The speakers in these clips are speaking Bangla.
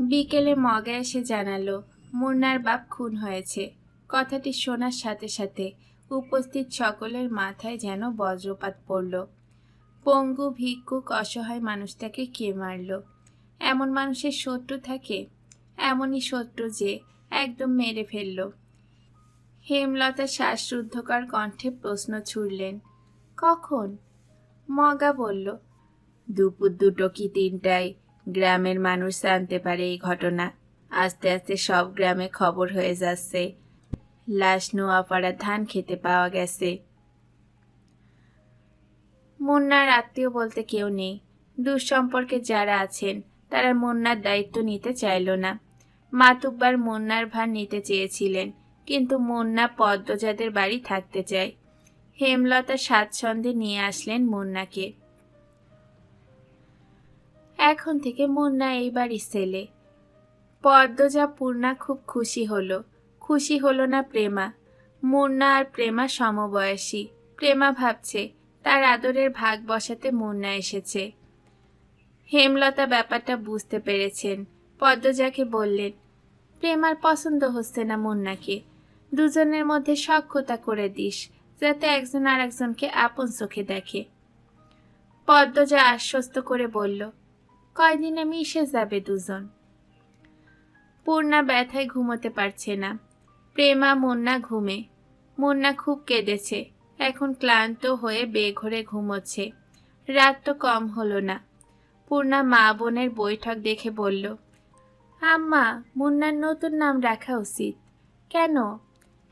বিকেলে মগা এসে জানালো, মুন্নার বাপ খুন হয়েছে। কথাটি শোনার সাথে সাথে উপস্থিত সকলের মাথায় যেন বজ্রপাত পড়ল। পঙ্গু, ভিক্ষুক, অসহায় মানুষটাকে কে মারল? এমন মানুষের শত্রু থাকে, এমনই শত্রু যে একদম মেরে ফেলল। হেমলতা শ্বাসরুদ্ধকর কণ্ঠে প্রশ্ন ছুড়লেন, কখন? মগা বলল, দুপুর দুটো কি তিনটায়? গ্রামের মানুষ জানতে পারে এই ঘটনা। আস্তে আস্তে সব গ্রামে খবর হয়ে যাচ্ছে। লাশ নোয়াপাড়া ধান খেতে পাওয়া গেছে। মুন্নার আত্মীয় বলতে কেউ নেই। দুঃসম্পর্কে যারা আছেন, তারা মুন্নার দায়িত্ব নিতে চাইল না। মাতুব্বার মুন্নার ভার নিতে চেয়েছিলেন, কিন্তু মুন্না পদ্মজাদের বাড়ি থাকতে চায়। হেমলতা স্বাচ্ছন্দ্যে নিয়ে আসলেন মুন্নাকে। এখন থেকে মুন্না এই বাড়ির ছেলে পদ্মজা পূর্ণা খুব খুশি হলো। খুশি হলো না প্রেমা। মুন্না আর প্রেমা সমবয়সী। প্রেমা ভাবছে, তার আদরের ভাগ বসাতে মুন্না এসেছে। হেমলতা ব্যাপারটা বুঝতে পেরেছেন। পদ্মজাকে বললেন, প্রেমার পছন্দ হচ্ছে না মুন্নাকে। দুজনের মধ্যে সক্ষতা করে দিস, যাতে একজন আর একজনকে আপন চোখে দেখে। পদ্মজা আশ্বস্ত করে বলল কয়দিনে মিশে যাবে দুজন। পূর্ণা ব্যথায় ঘুমোতে পারছে না। প্রেমা, মুন্না ঘুমে। মুন্না খুব কেঁদেছে। এখন ক্লান্ত হয়ে বেঘরে ঘুমোচ্ছে। রাত তো কম হলো না। পূর্ণা মা বোনের বৈঠক দেখে বলল, আম্মা, মুন্নার নতুন নাম রাখা উচিত। কেন?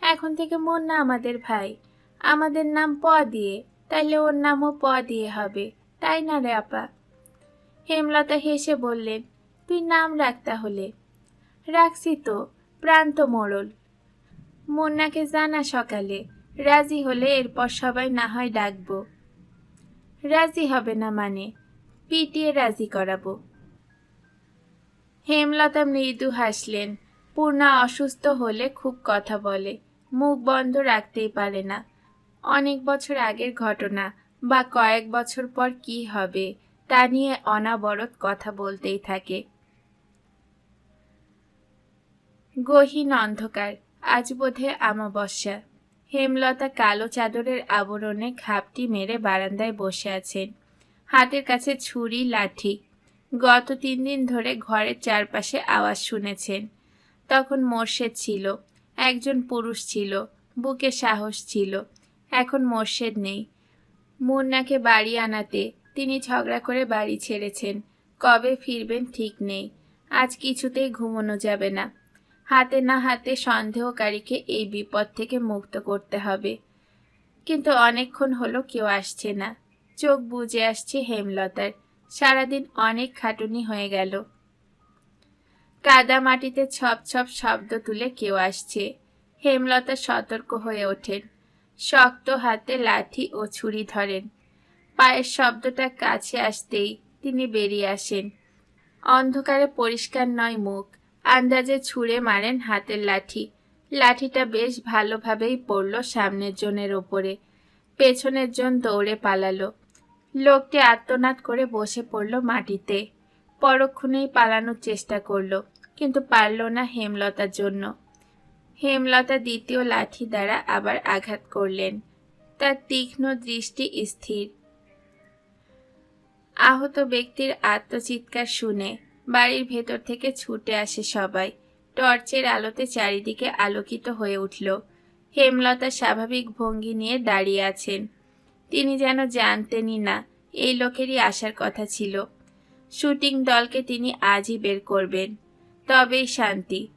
এখন থেকে মুন্না আমাদের ভাই। আমাদের নাম প দিয়ে। তাইলে ওর নামও প দিয়ে হবে। তাই না রে আপা? হেমলতা হেসে বললেন তুই নাম রাখ তাহলে। রাখছি তো, প্রান্ত মোড়ল। মুন্নাকে জানা সকালে, রাজি হলে এরপর সবাই না হয় ডাকবো। রাজি হবে না মানে? পিটিয়ে রাজি করাবো। হেমলতা মৃদু হাসলেন। পূর্ণা অসুস্থ হলে খুব কথা বলে। মুখ বন্ধ রাখতেই পারে না। অনেক বছর আগের ঘটনা বা কয়েক বছর পর কি হবে? তা নিয়ে অনাবরত কথা বলতেই থাকে। গহীন অন্ধকার, আজ বোধে আমাবস্যা হেমলতা কালো চাদরের আবরণে খাপটি মেরে বারান্দায় বসে আছেন। হাতের কাছে ছুরি, লাঠি। গত তিন দিন ধরে ঘরের চারপাশে আওয়াজ শুনেছেন। তখন মোর্শেদ ছিল, একজন পুরুষ ছিল, বুকে সাহস ছিল। এখন মোর্শেদ নেই। মুন্নাকে বাড়ি আনাতে তিনি ঝগড়া করে বাড়ি ছেড়েছেন। কবে ফিরবেন ঠিক নেই। আজ কিছুতেই ঘুমানো যাবে না। হাতে না হাতে সন্দেহকারীকে এই বিপদ থেকে মুক্ত করতে হবে। কিন্তু অনেকক্ষণ হলো কেউ আসছে না। চোখ বুজে আসছে হেমলতার। সারাদিন অনেক খাটুনি হয়ে গেল। কাদা মাটিতে ছপ ছপ শব্দ তুলে কেউ আসছে। হেমলতা সতর্ক হয়ে ওঠেন। শক্ত হাতে লাঠি ও ছুরি ধরেন। পায়ের শব্দটা কাছে আসতেই তিনি বেরিয়ে আসেন। অন্ধকারে পরিষ্কার নয় মুখ, আন্দাজে ছুঁড়ে মারেন হাতের লাঠি। লাঠিটা বেশ ভালোভাবেই পড়ল সামনের জনের ওপরে। পেছনের জন দৌড়ে পালালো। লোকটি আত্মনাদ করে বসে পড়ল মাটিতে। পরক্ষণেই পালানোর চেষ্টা করল, কিন্তু পারল না হেমলতার জন্য। হেমলতা দ্বিতীয় লাঠি দ্বারা আবার আঘাত করলেন। তার তীক্ষ্ণ দৃষ্টি স্থির। আহত ব্যক্তির আত্মচিৎকার শুনে বাড়ির ভেতর থেকে ছুটে আসে সবাই। টর্চের আলোতে চারিদিকে আলোকিত হয়ে উঠল। হেমলতা স্বাভাবিক ভঙ্গি নিয়ে দাঁড়িয়ে আছেন। তিনি যেন জানতেনই না, এই লোকেরই আসার কথা ছিল। শুটিং দলকে তিনি আজই বের করবেন। তবেই শান্তি।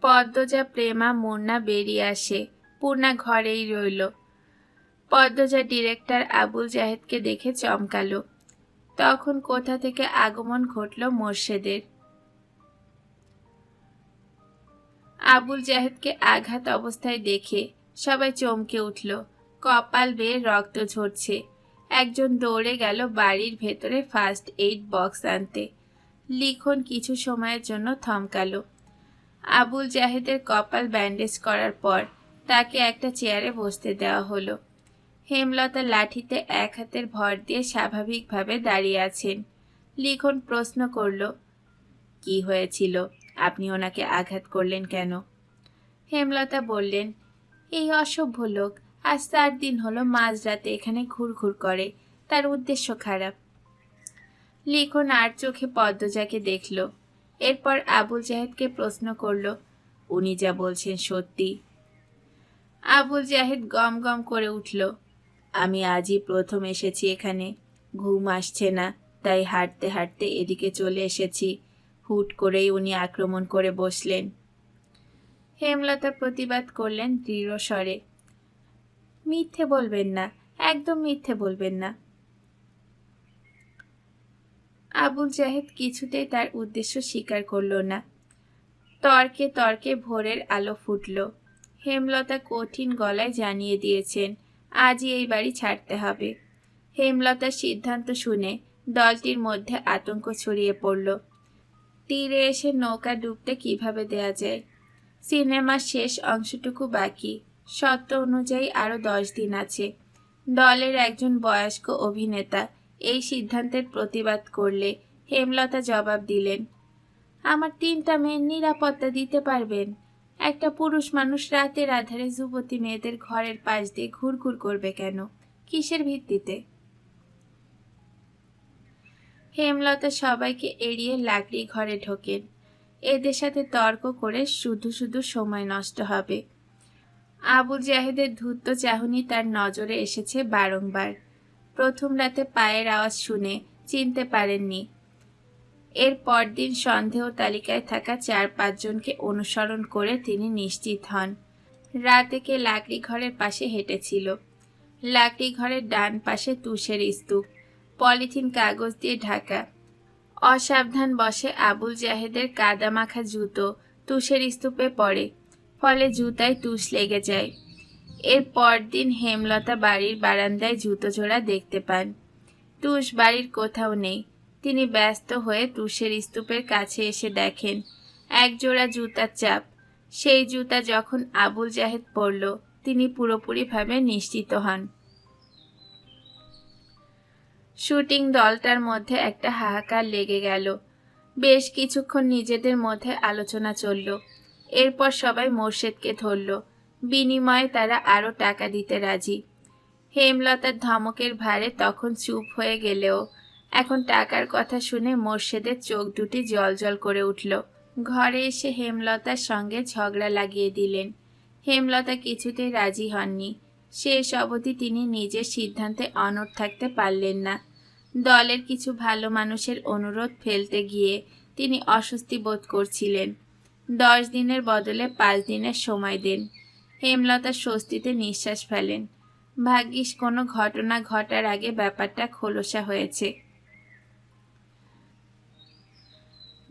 পদ্মজা, প্রেমা, মুন্না বেরিয়ে আসে। পূর্ণা ঘরেই রইল। পদ্মজা ডিরেক্টর আবুল জাহেদকে দেখে চমকালো। তখন কোথা থেকে আগমন ঘটল মোর্শেদের? আবুল জাহেদকে আঘাত অবস্থায় দেখে সবাই চমকে উঠল। কপাল বেয়ে রক্ত ঝরছে। একজন দৌড়ে গেল বাড়ির ভেতরে ফার্স্ট এইড বক্স আনতে। লিখন কিছু সময়ের জন্য থমকালো। আবুল জাহেদের কপাল ব্যান্ডেজ করার পর তাকে একটা চেয়ারে বসতে দেওয়া হলো। হেমলতা লাঠিতে এক হাতের ভর দিয়ে স্বাভাবিকভাবে দাঁড়িয়ে আছেন। লিখন প্রশ্ন করল, কি হয়েছিল? আপনি ওনাকে আঘাত করলেন কেন? হেমলতা বললেন, এই অসভ্য লোক, আজ চার দিন হলো মাঝরাতে এখানে ঘুরঘুর করে। তার উদ্দেশ্য খারাপ। লিখন আর চোখে পদ্মজাকে দেখল। এরপর আবুল জাহেদকে প্রশ্ন করল, উনি যা বলছেন সত্যি? আবুল জাহেদ গম গম করে উঠল আমি আজই প্রথম এসেছি এখানে। ঘুম আসছে না, তাই হাঁটতে হাঁটতে এদিকে চলে এসেছি। হুট করেই উনি আক্রমণ করে বসলেন। হেমলতা প্রতিবাদ করলেন দৃঢ় স্বরে। মিথ্যে বলবেন না, একদম মিথ্যে বলবেন না। আবুল জাহেদ কিছুতেই তার উদ্দেশ্য স্বীকার করল না। তর্কে তর্কে ভোরের আলো ফুটল। হেমলতা কঠিন গলায় জানিয়ে দিয়েছেন আজই এই বাড়ি ছাড়তে হবে। হেমলতার সিদ্ধান্ত শুনে দলটির মধ্যে আতঙ্ক ছড়িয়ে পড়ল। তীরে এসে নৌকা ডুবতে কীভাবে দেয়া যায়? সিনেমার শেষ অংশটুকু বাকি। সত্য অনুযায়ী আরও দশ দিন আছে। দলের একজন বয়স্ক অভিনেতা এই সিদ্ধান্তের প্রতিবাদ করলে হেমলতা জবাব দিলেন, আমার তিনটা মেয়ের নিরাপত্তা দিতে পারবেন। একটা পুরুষ মানুষ রাতের আধারে যুবতী মেয়েদের ঘরের পাশ দিয়ে ঘুরঘুর করবে কেন? কিসের ভিত্তিতে? হেমলতা সবাইকে এড়িয়ে লাগড়ি ঘরে ঢোকেন। এদের সাথে তর্ক করে শুধু শুধু সময় নষ্ট হবে। আবু জাহেদের ধূর্ত চাহনি তার নজরে এসেছে বারংবার। প্রথম রাতে পায়ের আওয়াজ শুনে চিনতে পারেননি এর পরদিন সন্দেহ তালিকায় থাকা চার পাঁচজনকে অনুসরণ করে তিনি নিশ্চিত হন। রাতে কে লাকড়ি ঘরের পাশে হেঁটেছিল। লাকড়ি ঘরের ডান পাশে তুষের স্তূপ, পলিথিন কাগজ দিয়ে ঢাকা। অসাবধান বসে আবুল জাহেদের কাদামাখা জুতো তুষের স্তূপে পড়ে, ফলে জুতায় তুষ লেগে যায়। এর পরদিন হেমলতা বাড়ির বারান্দায় জুতো জোড়া দেখতে পান। তুষ বাড়ির কোথাও নেই। তিনি ব্যস্ত হয়ে তুষের স্তূপের কাছে এসে দেখেন এক জোড়া জুতার চাপ। সেই জুতা যখন আবুল জাহেদ পরল, তিনি পুরোপুরিভাবে নিশ্চিত হন। শুটিং দলটার মধ্যে একটা হাহাকার লেগে গেল। বেশ কিছুক্ষণ নিজেদের মধ্যে আলোচনা চলল। এরপর সবাই মোর্শেদকে ধরল। বিনিময়ে তারা আরও টাকা দিতে রাজি। হেমলতার ধমকের ভারে তখন চুপ হয়ে গেলেও এখন টাকার কথা শুনে মোর্শেদের চোখ দুটি জল করে উঠল। ঘরে এসে হেমলতার সঙ্গে ঝগড়া লাগিয়ে দিলেন। হেমলতা কিছুতেই রাজি হননি। শেষ অবধি তিনি নিজের সিদ্ধান্তে অনড় থাকতে পারলেন না। দলের কিছু ভালো মানুষের অনুরোধ ফেলতে গিয়ে তিনি অস্বস্তি বোধ করছিলেন। দশ দিনের বদলে পাঁচ দিনের সময় দেন। হেমলতা স্বস্তিতে নিঃশ্বাস ফেলেন। ভাগ্যিস কোনো ঘটনা ঘটার আগে ব্যাপারটা খোলসা হয়েছে।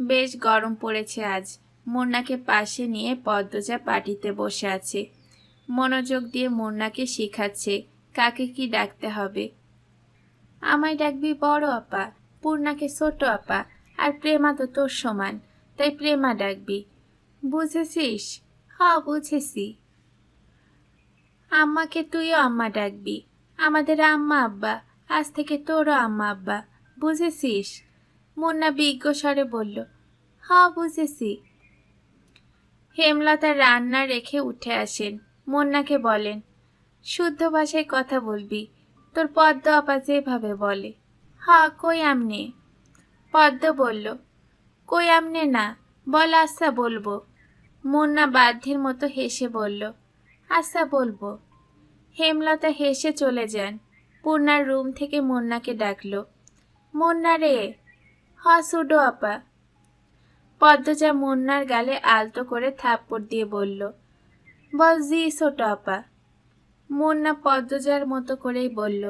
বেশ গরম পড়েছে আজ। মুন্নাকে পাশে নিয়ে পদ্মজা পাটিতে বসে আছে। মনোযোগ দিয়ে মুন্নাকে শিখাচ্ছে, কাকে কি ডাকতে হবে? আমায় ডাকবি বড় আপা, পূর্ণাকে ছোট আপা, আর প্রেমা তো তোর সমান, তাই প্রেমা ডাকবি। বুঝেছিস? হ্যাঁ বুঝেছি। আম্মাকে তুইও আম্মা ডাকবি, আমাদের আম্মা আব্বা, আজ থেকে তোরও আম্মা আব্বা, বুঝেছিস? মুন্না বিজ্ঞ স্বরে বলল হ্যাঁ বুঝেছি। হেমলতা রান্না রেখে উঠে আসেন। মুন্নাকে বলেন, শুদ্ধ ভাষায় কথা বলবি, তোর পদ্ম আপা যেভাবে বলে। হ্যাঁ কই আমনে পদ্ম বলল, কই আমনে না বল আচ্ছা বলব। মুন্না বাধ্যের মতো হেসে বলল আচ্ছা বলব। হেমলতা হেসে চলে যান। পূর্ণার রুম থেকে মুন্নাকে ডাকলো, মুন্না রে, হ সুডো আপা। পদ্মজা মুন্নার গালে আলতো করে থাপ্পড় দিয়ে বলল, বল জি ছোট আপা। মুন্না পদ্মজার মতো করেই বলল,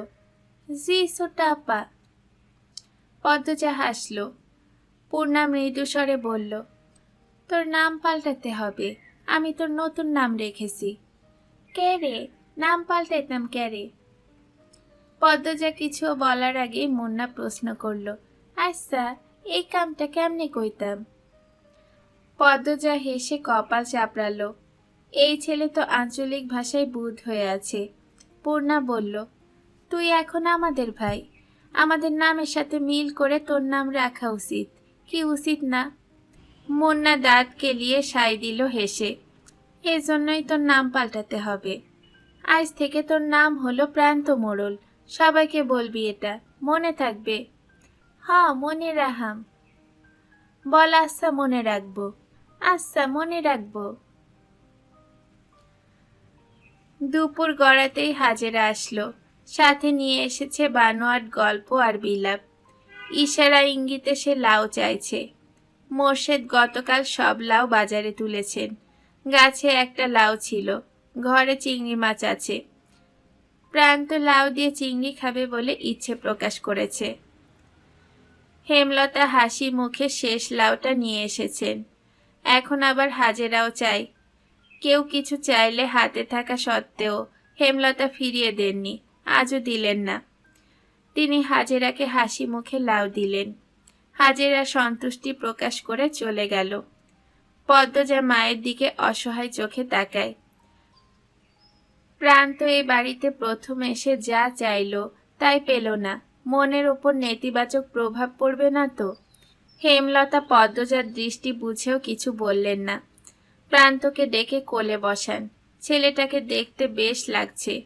জি ছোট আপা। পদ্মজা হাসল। পূর্ণা মৃদু স্বরে বলল, তোর নাম পাল্টাতে হবে। আমি তোর নতুন নাম রেখেছি। কে রে? নাম পাল্টাইতাম কে রে? পদ্মজা কিছু বলার আগে মুন্না প্রশ্ন করল আচ্ছা এই কামটা কেমনে কইতাম? পদ্মজা হেসে কপাল চাপড়ালো। এই ছেলে তো আঞ্চলিক ভাষায় বুধ হয়ে আছে। পূর্ণা বলল, তুই এখন আমাদের ভাই। আমাদের নামের সাথে মিল করে তোর নাম রাখা উচিত। কি উচিত না? মুন্না দাঁত কেলিয়ে সাই দিল হেসে, এজন্যই তোর নাম পাল্টাতে হবে। আজ থেকে তোর নাম হলো প্রান্ত মোড়ল। সবাইকে বলবি এটা। মনে থাকবে? হ্যাঁ মনে রাহাম বল আচ্ছা মনে রাখব। আচ্ছা মনে রাখব। দুপুর গড়াতেই হাজেরা আসলো। সাথে নিয়ে এসেছে বানোয়াট গল্প আর বিলাপ। ইশারা ইঙ্গিতে সে লাউ চাইছে। মোর্শেদ গতকাল সব লাউ বাজারে তুলেছেন। গাছে একটা লাউ ছিল। ঘরে চিংড়ি মাছ আছে। প্রান্ত লাউ দিয়ে চিংড়ি খাবে বলে ইচ্ছে প্রকাশ করেছে। হেমলতা হাসি মুখে শেষ লাউটা নিয়ে এসেছেন। এখন আবার হাজেরাও চাই। কেউ কিছু চাইলে হাতে থাকা সত্ত্বেও হেমলতা ফিরিয়ে দেননি, আজও দিলেন না। তিনি হাজেরাকে হাসি মুখে লাউ দিলেন। হাজেরা সন্তুষ্টি প্রকাশ করে চলে গেল। পদ্মজা মায়ের দিকে অসহায় চোখে তাকায়। প্রান্ত এই বাড়িতে প্রথম এসে যা চাইলো তাই পেল না। মনের ওপর নেতিবাচক প্রভাব পড়বে না তো? হেমলতা পদ্মজার দৃষ্টি বুঝেও কিছু বললেন না। প্রান্তকে ডেকে কোলে বসান। ছেলেটাকে দেখতে বেশ লাগছে।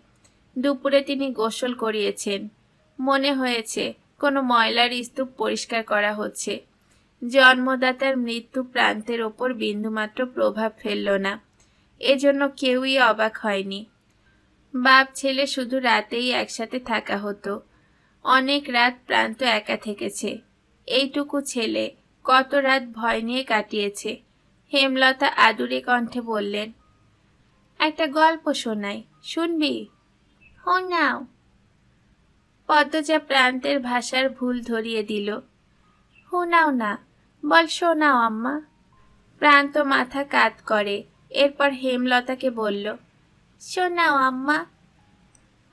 দুপুরে তিনি গোসল করিয়েছেন। মনে হয়েছে কোনো ময়লার স্তূপ পরিষ্কার করা হচ্ছে। জন্মদাতার মৃত্যু প্রান্তের ওপর বিন্দুমাত্র প্রভাব ফেলল না। এজন্য কেউই অবাক হয়নি। বাপ, ছেলে শুধু রাতেই একসাথে থাকা হতো। অনেক রাত প্রান্ত একা থেকেছে। এইটুকু ছেলে কত রাত ভয় নিয়ে কাটিয়েছে। হেমলতা আদুরে কণ্ঠে বললেন, একটা গল্প শোনাই, শুনবি? শোনাও পদ্মজা প্রান্তের ভাষার ভুল ধরিয়ে দিল শোনাও না, বল শোনাও আম্মা। প্রান্ত মাথা কাত করে, এরপর হেমলতাকে বলল, শোনাও আম্মা।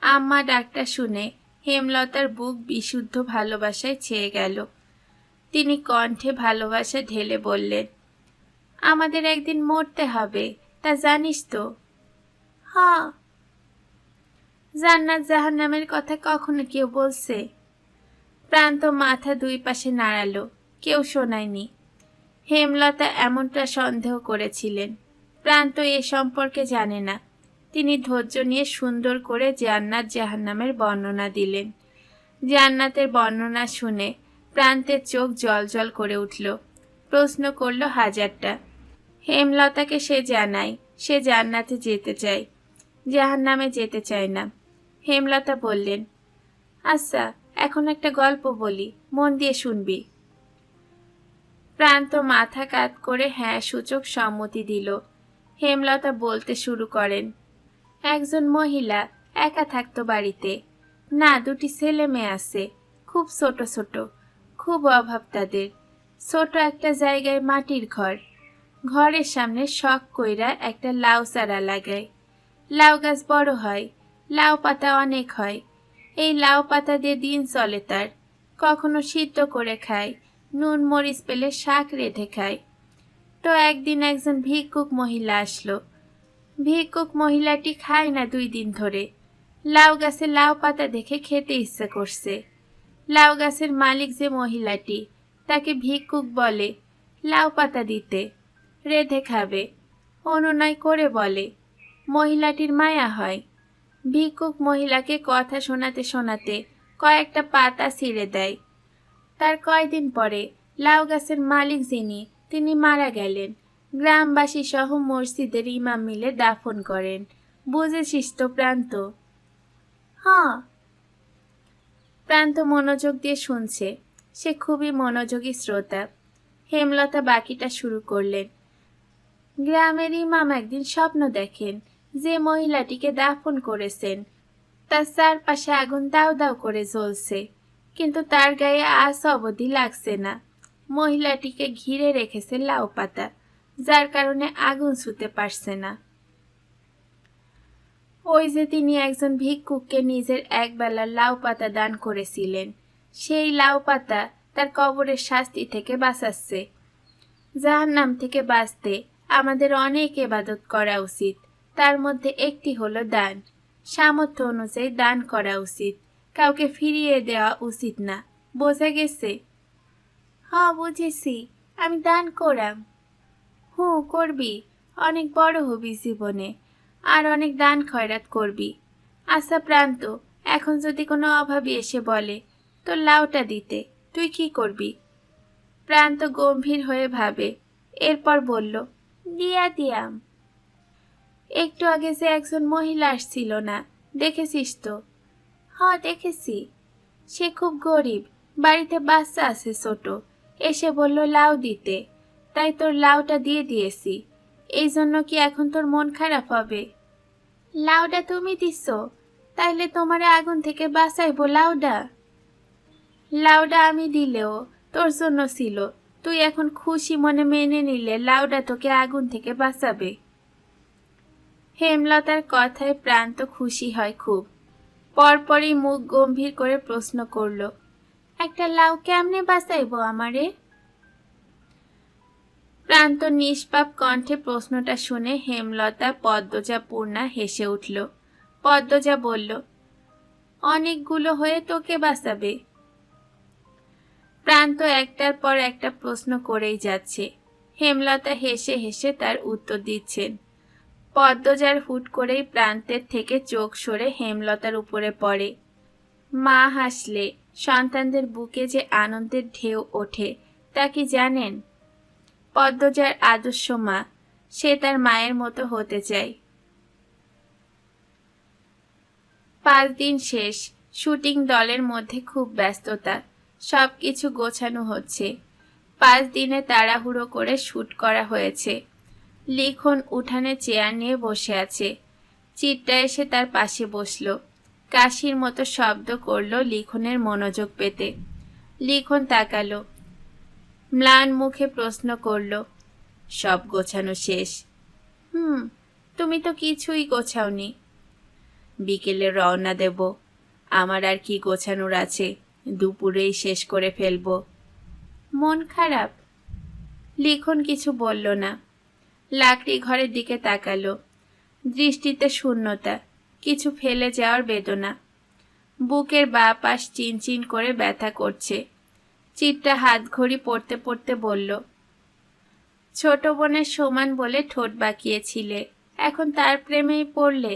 আম্মা ডাকটা শুনে হেমলতার বুক বিশুদ্ধ ভালোবাসায় ছেয়ে গেল। তিনি কণ্ঠে ভালোবাসা ঢেলে বললেন, আমাদের একদিন মরতে হবে, তা জানিস তো? হ্যাঁ। জান্নাত জাহান্নামের কথা কখনো কেউ বলছে? প্রান্ত মাথা দুই পাশে নাড়ালো, কেউ শোনায়নি। হেমলতা এমনটা সন্দেহ করেছিলেন, প্রান্ত এ সম্পর্কে জানে না। তিনি ধৈর্য নিয়ে সুন্দর করে জান্নাত জাহান্নামের বর্ণনা দিলেন। জান্নাতের বর্ণনা শুনে প্রান্তের চোখ জল করে উঠল। প্রশ্ন করল হাজারটা। হেমলতাকে সে জানায়, সে জান্নাতে যেতে চায়। জাহান্নামে যেতে চায় না। হেমলতা বললেন আচ্ছা এখন একটা গল্প বলি, মন দিয়ে শুনবি। প্রান্ত মাথা কাত করে হ্যাঁ সূচক সম্মতি দিল। হেমলতা বলতে শুরু করেন, একজন মহিলা একা থাকতো বাড়িতে। না, দুটি ছেলে মেয়ে আছে, খুব ছোট ছোট। খুব অভাব তাদের। ছোট একটা জায়গায় মাটির ঘর। ঘরের সামনে শখ কইরা একটা লাউ চারা লাগায়। লাউ গাছ বড় হয়, লাউ পাতা অনেক হয়। এই লাউ পাতা দিয়ে দিন চলে তার। কখনো সিদ্ধ করে খায়, নুন, মরিচ পেলে শাক রেঁধে খায়। তো একদিন একজন ভিক্ষুক মহিলা আসলো। ভিক্ষুক মহিলাটি খায় না দুই দিন ধরে। লাউ গাছে লাউ পাতা দেখে খেতে ইচ্ছে করছে। লাউ গাছের মালিক যে মহিলাটি, তাকে ভিক্ষুক বলে, লাউ পাতা দিতে, রেধে খাবে। অনুনয় করে বলে, মহিলাটির মায়া হয়। ভিক্ষুক মহিলাকে কথা শোনাতে শোনাতে কয়েকটা পাতা ছিঁড়ে দেয়। তার কয়দিন পরে লাউ গাছের মালিক যিনি, তিনি মারা গেলেন। গ্রামবাসী সহ মসজিদের ইমাম মিলে দাফন করেন। বুঝেছিস তো প্রান্ত। হ্যাঁ প্রান্ত মনোযোগ দিয়ে শুনছে। সে খুবই মনোযোগী শ্রোতা। হেমলতা বাকিটা শুরু করলেন। গ্রামের ইমাম একদিন স্বপ্ন দেখেন যে মহিলাটিকে দাফন করেছেন। তার চারপাশে আগুন দাও দাও করে জ্বলছে, কিন্তু তার গায়ে আস অবধি লাগছে না। মহিলাটিকে ঘিরে রেখেছে লাউ পাতা, যার কারণে আগুন ছুতে পারছে না। ওই যে তিনি একজন ভিক্ষুককে নিজের একবেলার লাউ পাতা দান করেছিলেন। সেই লাউ পাতা তার কবরের শাস্তি থেকে বাঁচাচ্ছে। যাহার নাম থেকে বাঁচতে আমাদের অনেক এবাদত করা উচিত। তার মধ্যে একটি হলো দান। সামর্থ্য অনুযায়ী দান করা উচিত। কাউকে ফিরিয়ে দেওয়া উচিত না। বোঝা গেছে? হ বুঝেছি। আমি দান করাম। হুঁ, করবি। অনেক বড় হবি জীবনে। আর অনেক দান খয়রাত করবি। আচ্ছা প্রান্ত, এখন যদি কোনো অভাবী এসে বলে, তোর লাউটা দিতে, তুই কি করবি? প্রান্ত গম্ভীর হয়ে ভাবে, এরপর বলল, দিয়া দিয়াম। একটু আগে যে একজন মহিলা আসছিল না, দেখেছিস তো? হ্যাঁ দেখেছি। সে খুব গরিব, বাড়িতে বাচ্চা আছে ছোট। এসে বলল, লাউ দিতে। তাই তোর লাউটা দিয়ে দিয়েছি। এই জন্য কি এখন তোর মন খারাপ হবে? লাউডা তুমি দিছ, তাইলে তোমারে আগুন থেকে বাঁচাইবো লাউডা। লাউডা আমি দিলেও তোর জন্য ছিল, তুই এখন খুশি মনে মেনে নিলে লাউডা তোকে আগুন থেকে বাঁচাবে। হেমলতার কথায় প্রান্ত খুশি হয় খুব। পরপরই মুখ গম্ভীর করে প্রশ্ন করল, একটা লাউ কেমনে বাঁচাইবো আমারে? প্রান্ত নিষ্পাপ কণ্ঠে প্রশ্নটা শুনে হেমলতা পদ্মজা পূর্ণা হেসে উঠল। পদ্মজা বলল, অনেকগুলো হয়ে তোকে বাঁচাবে। প্রান্ত একটার পর একটা প্রশ্ন করেই যাচ্ছে। হেমলতা হেসে হেসে তার উত্তর দিচ্ছেন। পদ্মজার হুট করেই প্রান্তের থেকে চোখ সরে হেমলতার উপরে পড়ে। মা হাসলে, সন্তানদের বুকে যে আনন্দের ঢেউ ওঠে, তা কি জানেন? পদ্মজার আদর্শ মা, সে তার মায়ের মতো হতে চায়। পাঁচ দিন শেষ, শুটিং দলের মধ্যে খুব ব্যস্ততা সব কিছু গোছানো হচ্ছে। পাঁচ দিনে তাড়াহুড়ো করে শ্যুট করা হয়েছে। লিখন উঠানে চেয়ার নিয়ে বসে আছে। চিটটা এসে তার পাশে বসল। কাশির মতো শব্দ করল লিখনের মনোযোগ পেতে। লিখন তাকালো। ম্লান মুখে প্রশ্ন করল, সব গোছানো শেষ? হুম, তুমি তো কিছুই গোছাওনি। বিকেলে রওনা দেব, আমার আর কি গোছানোর আছে, দুপুরেই শেষ করে ফেলব। মন খারাপ? লিখন কিছু বলল না। লাকড়ি ঘরের দিকে তাকালো, দৃষ্টিতে শূন্যতা, কিছু ফেলে যাওয়ার বেদনা। বুকের বা পাশ চিনচিন করে ব্যথা করছে। চিটটা হাত ঘড়ি পড়তে পড়তে বলল, ছোট বোনের সমান বলে ঠোঁট বাঁকিয়েছিলে, এখন তার প্রেমেই পড়লে?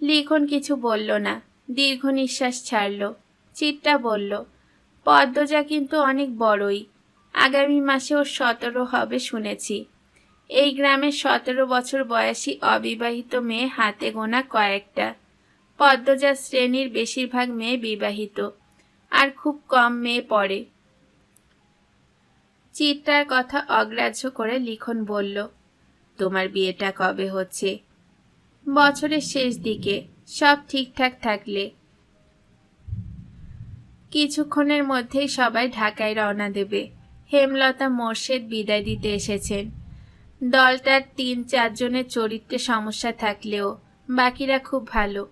লিখন কিছু বলল না, দীর্ঘ নিঃশ্বাস ছাড়ল। চিটটা বলল, পদ্মজা কিন্তু অনেক বড়ই, আগামী মাসে ওর সতেরো হবে শুনেছি। এই গ্রামে সতেরো বছর বয়সী অবিবাহিত মেয়ে হাতে গোনা কয়েকটা। পদ্মজা শ্রেণির বেশিরভাগ মেয়ে বিবাহিত, আর খুব কম মেয়ে পড়ে। চিত্রার কথা অগ্রাহ্য করে লিখন বলল, তোমার বিয়েটা কবে হচ্ছে? বছরের শেষ দিকে, সব ঠিকঠাক থাকলে। কিছুক্ষণের মধ্যেই সবাই ঢাকায় রওনা দেবে। হেমলতা মোর্শেদ বিদায় দিতে এসেছেন। দলটার তিন, চারজনের চরিত্রে সমস্যা থাকলেও বাকিরা খুব ভালো।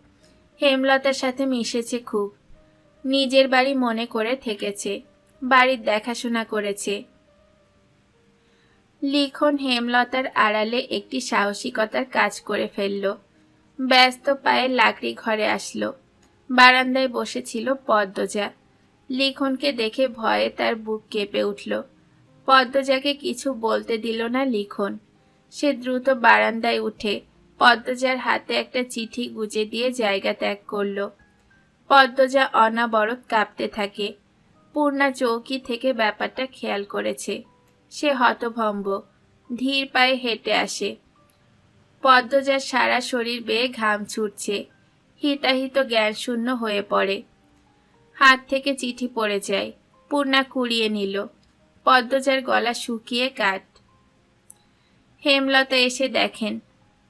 হেমলতার সাথে মিশেছে খুব। নিজের বাড়ি মনে করে থেকেছে, বাড়ির দেখাশোনা করেছে। লিখন হেমলতার আড়ালে একটি সাহসিকতার কাজ করে ফেলল। ব্যস্ত পায়ে লাকড়ি ঘরে আসলো। বারান্দায় বসেছিল পদ্মজা। লিখনকে দেখে ভয়ে তার বুক কেঁপে উঠল। পদ্মজাকে কিছু বলতে দিল না লিখন। সে দ্রুত বারান্দায় উঠে পদ্মজার হাতে একটা চিঠি গুজে দিয়ে জায়গা ত্যাগ করল। পদ্মজা অনাবরত কাঁপতে থাকে। পূর্ণা চৌকি থেকে ব্যাপারটা খেয়াল করেছে। সে হতভম্ব। ধীর পায়ে হেঁটে আসে। পদ্মজার সারা শরীর বেয়ে ঘাম ছুটছে। হিতাহিত জ্ঞান শূন্য হয়ে পড়ে। হাত থেকে চিঠি পড়ে যায়। পূর্ণা কুড়িয়ে নিল। পদ্মজার গলা শুকিয়ে কাট হেমলতা এসে দেখেন,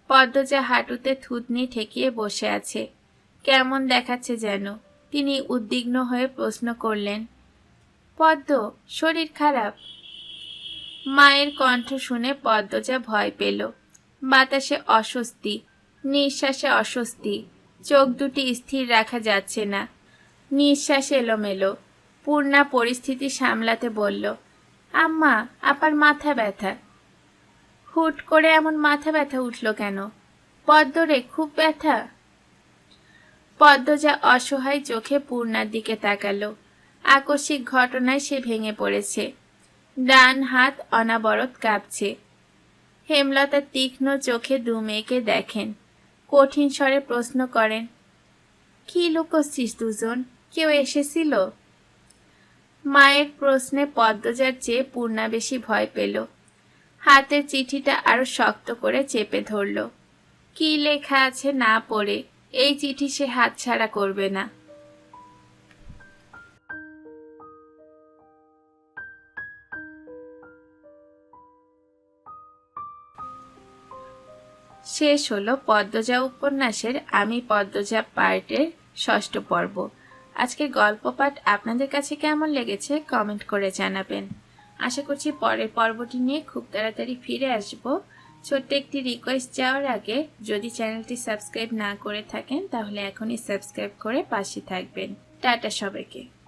পদ্মজা হাঁটুতে থুতনি ঠেকিয়ে বসে আছে। কেমন দেখাচ্ছে যেন। তিনি উদ্বিগ্ন হয়ে প্রশ্ন করলেন, পদ্ম, শরীর খারাপ? মায়ের কণ্ঠ শুনে পদ্মজা ভয় পেল। বাতাসে অস্বস্তি, নিঃশ্বাসে অস্বস্তি, চোখ দুটি স্থির রাখা যাচ্ছে না। নিঃশ্বাস এলোমেলো, পূর্ণা পরিস্থিতি সামলাতে বলল, আম্মা, আপার মাথা ব্যথা। হুট করে এমন মাথা ব্যথা উঠল কেন? পদ্মরে খুব ব্যথা? পদ্মজা অসহায় চোখে পূর্ণার দিকে তাকালো। আকস্মিক ঘটনায় সে ভেঙে পড়েছে। ডান হাত অনাবরত কাঁপছে। হেমলতা তীক্ষ্ণ চোখে দু মেয়েকে দেখেন। কঠিন স্বরে প্রশ্ন করেন, কি লুকোচ্ছিস দুজন? কেউ এসেছিল? মায়ের প্রশ্নে পদ্মজার চেয়ে পূর্ণা বেশি ভয় পেল। হাতের চিঠিটা আরও শক্ত করে চেপে ধরল। কি লেখা আছে না পড়ে, এই চিঠি সে হাতছাড়া করবে না। শেষ হলো পদ্মজা উপন্যাসের আমি পদ্মজা পার্টের ষষ্ঠ পর্ব। আজকের গল্প পাঠ আপনাদের কাছে কেমন লেগেছে কমেন্ট করে জানাবেন। আশা করছি পরের পর্বটি নিয়ে খুব তাড়াতাড়ি ফিরে আসব। ছোট্ট একটি রিকোয়েস্ট যাওয়ার আগে যদি চ্যানেলটি সাবস্ক্রাইব না করে থাকেন, তাহলে এখনই সাবস্ক্রাইব করে পাশে থাকবেন। টাটা সবাইকে।